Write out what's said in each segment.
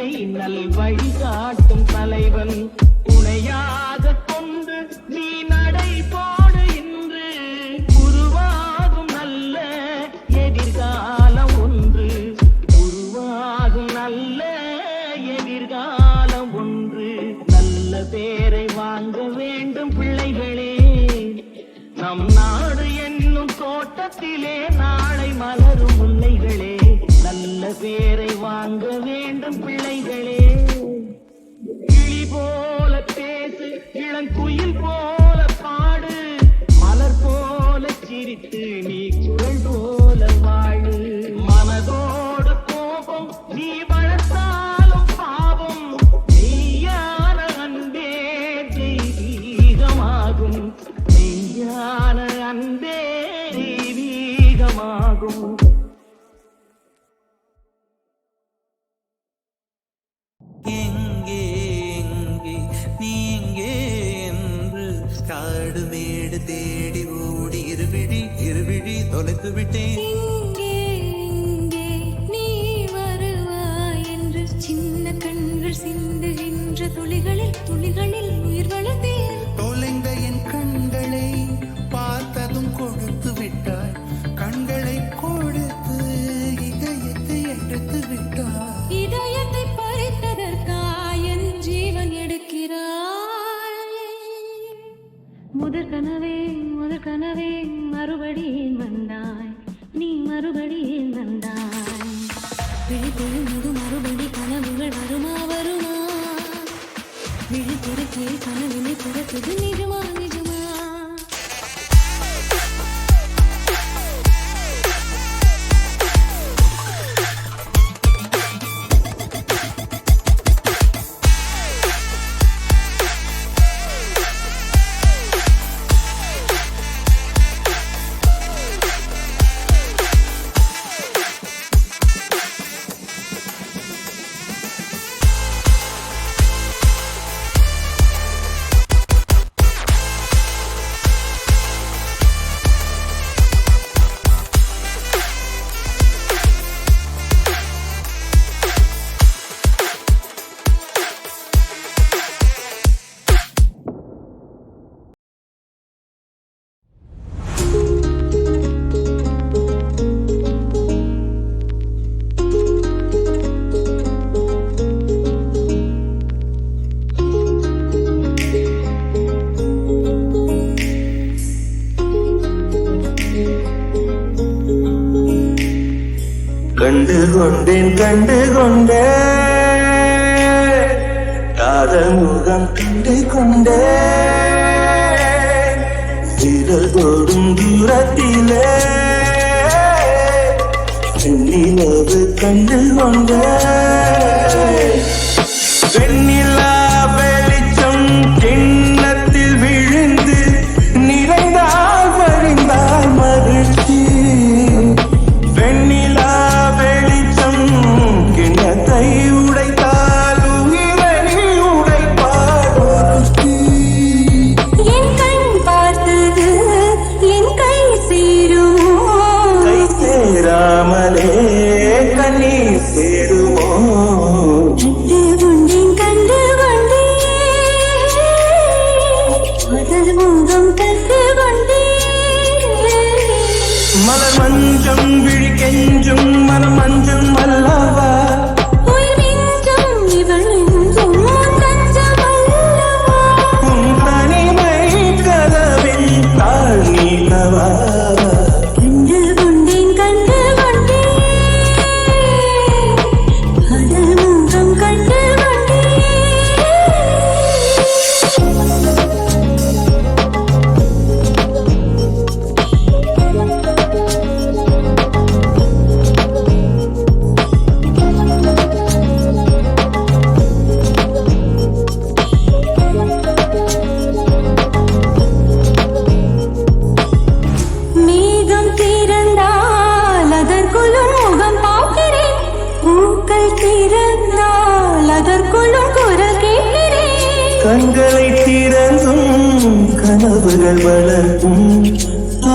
பாதை நல் வழிகாட்டும் தலைவன். ஆகும் எங்கே எங்கே நீ எங்கே என்று காடு மேடு தேடி ஓடி இருவிழி இருவிழி தொலைத்து விட்டேன் நீ மறுபடியும் வந்தாய். விழித்திரு முது மறுபடி கனவுகள் வருமா வருமா? விழித்திரு கீழ் கனவினை பிறக்குது நிஜமா கொண்டேன் கண்டு கொண்டே காதல் முகம் கண்டு கொண்டே விரல் தோடும் தூரத்திலே நிலவு கண்டு கொண்டே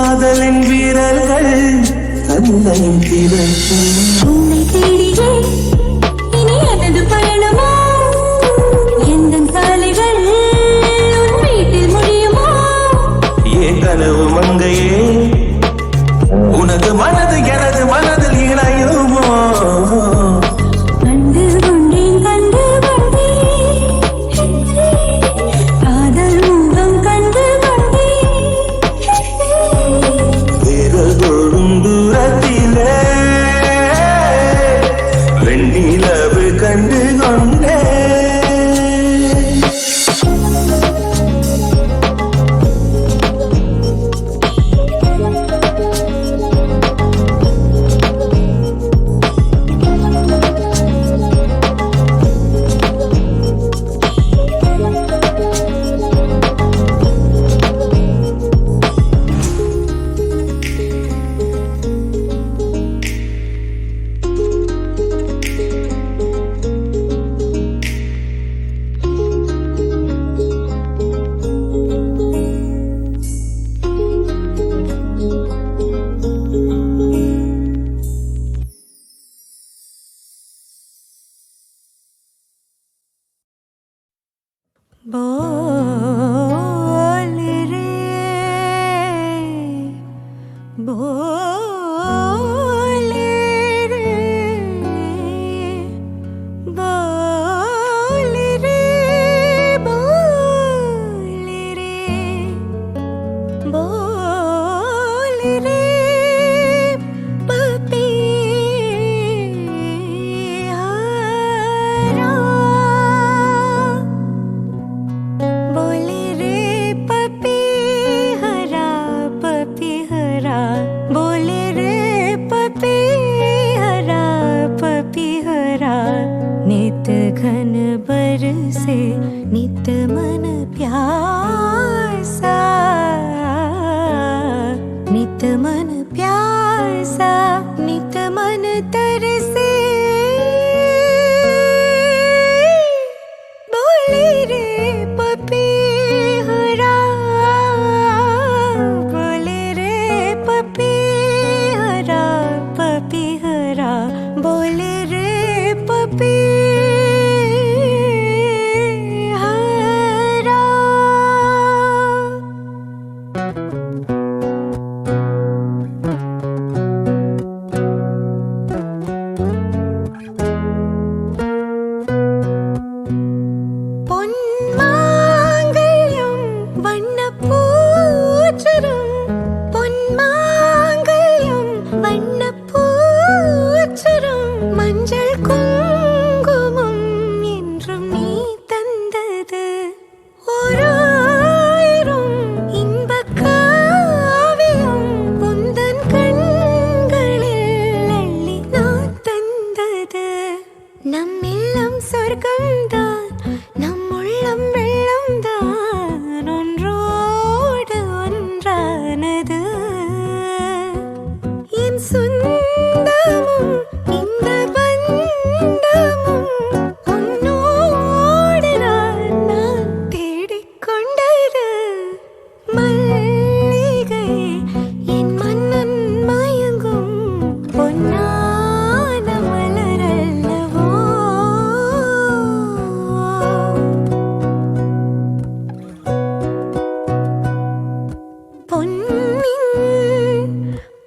காதலின் வீரர்கள் தந்தையும் திறக்கும் உன்னை தேடியே இனி அதது பயணமா? எந்த சாலைகள் உன் வீட்டில் முடியுமா? ஏன் கனவு மங்கையே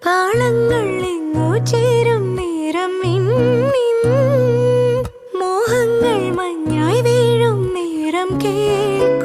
പാളങ്ങൾ എങ്ങോ ചേരും നേരം മോഹങ്ങൾ മഞ്ഞായി വീഴും നേരം കേൾക്കുന്നു